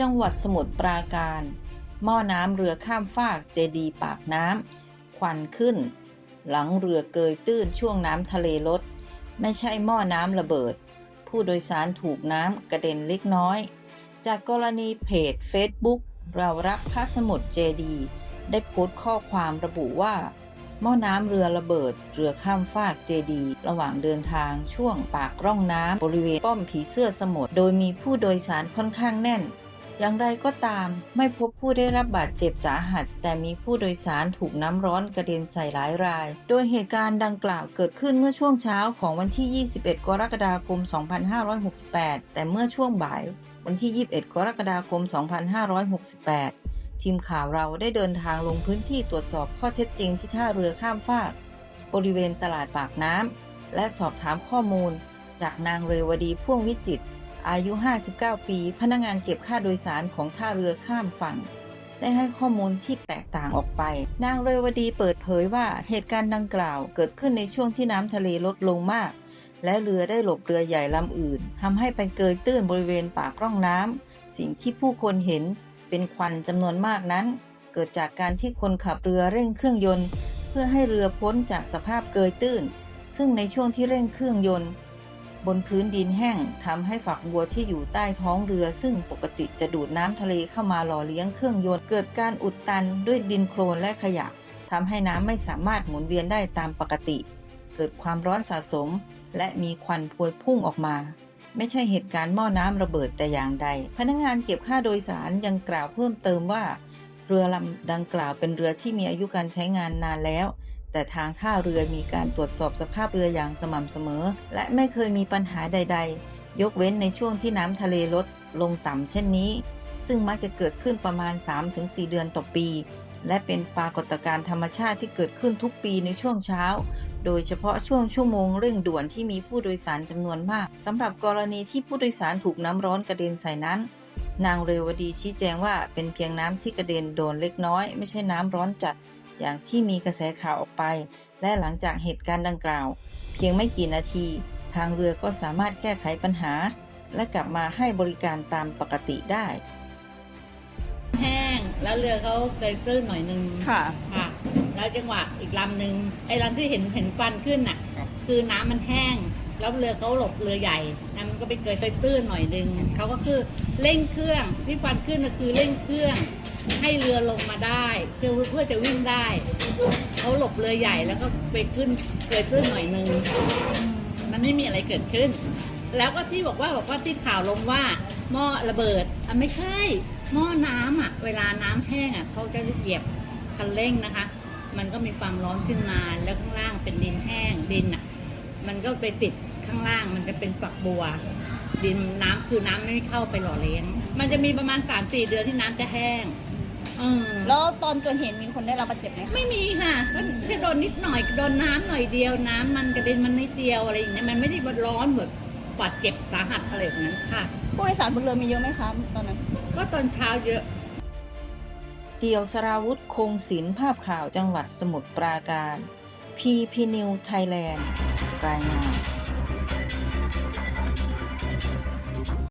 จังหวัดสมุทรปราการ หม้อน้ำเรือข้ามฟากเจดีปากน้ำควันขึ้น หลังเรือเกยตื้นช่วงน้ำทะเลลด ไม่ใช่หม้อน้ำระเบิด ผู้โดยสารถูกน้ำกระเด็นเล็กน้อย จากกรณีเพจ Facebook เรารักพระสมุทรเจดีได้โพสต์ข้อความระบุว่าหม้อน้ำเรือระเบิด เรือข้ามฟากเจดี ระหว่างเดินทางช่วงปากร่องน้ำบริเวณป้อมผีเสื้อสมุทรโดยมีผู้โดยสารค่อนข้างแน่น อย่างไรก็ตาม ไม่พบผู้ได้รับบาดเจ็บสาหัส แต่มีผู้โดยสารถูกน้ำร้อนกระเด็นใส่หลายราย โดยเหตุการณ์ดังกล่าวเกิดขึ้นเมื่อช่วงเช้าของวันที่ 21 กรกฎาคม 2568 แต่เมื่อช่วงบ่าย วันที่ 21 กรกฎาคม 2568 ทีมข่าวเราได้เดินทางลงพื้นที่ตรวจสอบข้อเท็จจริงที่ท่าเรือข้ามฟากบริเวณตลาดปากน้ำและสอบถามข้อมูล จากนางเรวดีพ่วงวิจิตร อายุ 59 ปี พนักงานเก็บค่าโดยสารของท่าเรือข้ามฝั่ง ได้ให้ข้อมูลที่แตกต่างออกไป นางเรวดีเปิดเผยว่าเหตุการณ์ดังกล่าวเกิดขึ้นในช่วงที่น้ำทะเลลดลงมาก และเรือได้หลบเรือใหญ่ลำอื่นทำให้ไปเกยตื้นบริเวณปากร่องน้ำสิ่งที่ผู้คนเห็นเป็นควันจำนวนมากนั้น เกิดจากการที่คนขับเรือเร่งเครื่องยนต์ เพื่อให้เรือพ้นจากสภาพเกยตื้น ซึ่งในช่วงที่เร่งเครื่องยนต์ บนพื้นดินแห้งทำให้ฝักบัวที่อยู่ใต้ท้องเรือ ซึ่งปกติจะดูดน้ำทะเลเข้ามาหล่อเลี้ยงเครื่องยนต์เกิดการอุดตันด้วยดินโคลนและขยะทำให้น้ำไม่สามารถหมุนเวียนได้ตามปกติ เกิดความร้อนสะสม และมีควันพวยพุ่งออกมา ไม่ใช่เหตุการณ์หม้อน้ำระเบิดแต่อย่างใด พนักงานเก็บค่าโดยสารยังกล่าวเพิ่มเติมว่า เรือลำดังกล่าวเป็นเรือที่มีอายุการใช้งานนานแล้ว แต่ทางท่าเรือมีการตรวจสอบสภาพเรืออย่างสม่ำเสมอ และไม่เคยมีปัญหาใด ๆ ยกเว้นในช่วงที่น้ำทะเลลดลงต่ำเช่นนี้ ซึ่งมักจะเกิดขึ้นประมาณ 3-4 เดือนต่อปี และเป็นปรากฏการณ์ธรรมชาติที่เกิดขึ้นทุกปีในช่วงเช้า โดยเฉพาะช่วงชั่วโมงเร่งด่วนที่มีผู้โดยสารจำนวนมากสำหรับกรณีที่ผู้โดยสารถูกน้ำร้อนกระเด็นใส่นั้นนางเรวดีชี้แจงว่าเป็นเพียงน้ำที่กระเด็นโดนเล็กน้อย ไม่ใช่น้ำร้อนจัด อย่างที่มีกระแสข่าวออกไป และหลังจากเหตุการณ์ดังกล่าว เพียงไม่กี่นาที ทางเรือก็สามารถแก้ไขปัญหา และกลับมาให้บริการตามปกติได้ แห้งแล้วเรือเขาเกยตื้นหน่อยนึงค่ะ ค่ะแล้วจังหวะอีกลำหนึ่งไอ้ลำที่เห็นเห็นฟันขึ้นน่ะ คือน้ำมันแห้ง แล้วเรือเขาหลบเรือใหญ่น้ำมันก็ไปเกยตื้นหน่อยนึงเขาก็คือเร่งเครื่องที่ฟันขึ้นก็คือเร่งเครื่อง ให้เรือลงมาได้เพื่อเพื่อจะวิ่งได้เขาหลบเรือใหญ่แล้วก็ไปขึ้นเกยตื้นหน่อยนึงมันไม่มีอะไรเกิดขึ้น แล้วก็ที่บอกว่าบอกว่าที่ข่าวลงว่าหม้อระเบิดอะไม่ใช่หม้อน้ำอะ เวลาน้ำแห้งอะเขาจะเหยียบคันเร่งนะคะ มันก็มีความร้อนขึ้นมาแล้วข้างล่างเป็นดินแห้งดินอะ มันก็ไปติดข้างล่างมันจะเป็นฝักบัว ดินน้ำคือน้ำไม่เข้าไปหล่อเลี้ยง มันจะมีประมาณสามสี่เดือนที่น้ำจะแห้ง ออแล้วตอนเกิดเหตุมีคนได้รับบาดเจ็บไหมคะไม่มีค่ะก็แค่โดนนิดหน่อยโดนน้ำหน่อยเดียวน้ำมันกระเด็นมันนิดเดียวอะไรอย่างเงี้ยมันไม่ได้ร้อนแบบบาดเจ็บสาหัสอะไรแบบนั้นค่ะ ผู้โดยสารบนเรือมีเยอะไหมคะตอนนั้น ก็ตอนเช้าเยอะ เดี่ยวสราวุธคงศิลป์ภาพข่าวจังหวัดสมุทรปราการ พีพีนิวไทยแลนด์รายงาน